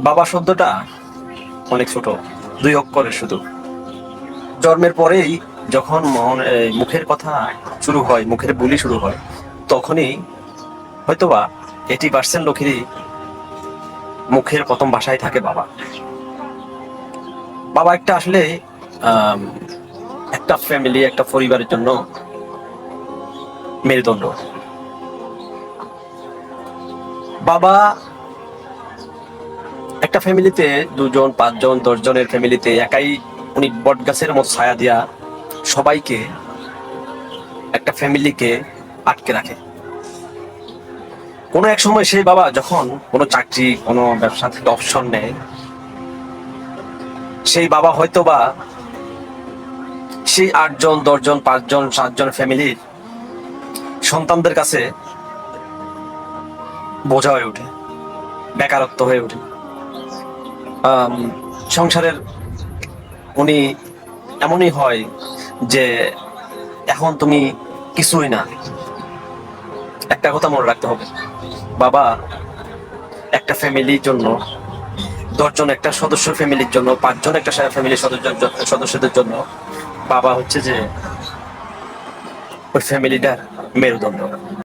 বাবা শব্দটা অনেক ছোট, দুই অক্ষরের শুধু। জন্মের পরেই যখন মন- মুখের কথা শুরু হয়, মুখের বুলি শুরু হয়, তখনই হয়তোবা এইটি পার্সেন্ট লোকেরই মুখের প্রথম ভাষায় থাকে বাবা। বাবা একটা আসলে একটা ফ্যামিলি একটা পরিবারের জন্য মেরুদণ্ড। বাবা একটা ফ্যামিলিতে দুজন, পাঁচজন, দশজনের ফ্যামিলিতে একাই উনি বট গাছের মতো ছায়া দিয়া সবাইকে একটা ফ্যামিলিকে আটকে রাখে। কোনো এক সময় সেই বাবা যখন কোনো চাকরি, কোনো ব্যবসা থেকে অপশন নেয়, সেই বাবা হয়তো বা সেই আটজন, দশজন, পাঁচজন, সাতজন ফ্যামিলির সন্তানদের কাছে বোঝা হয়ে ওঠে, বেকারত্ব হয়ে ওঠে। সংসারের উনি এমনই হয় যে এখন তুমি কিছুই না। একটা কথা মনে রাখতে হবে। বাবা, একটা ফ্যামিলির জন্য, দশজন একটা সদস্য ফ্যামিলির জন্য, পাঁচজন একটা ফ্যামিলির সদস্য সদস্যদের জন্য, বাবা হচ্ছে যে ওই ফ্যামিলিটার মেরুদণ্ড।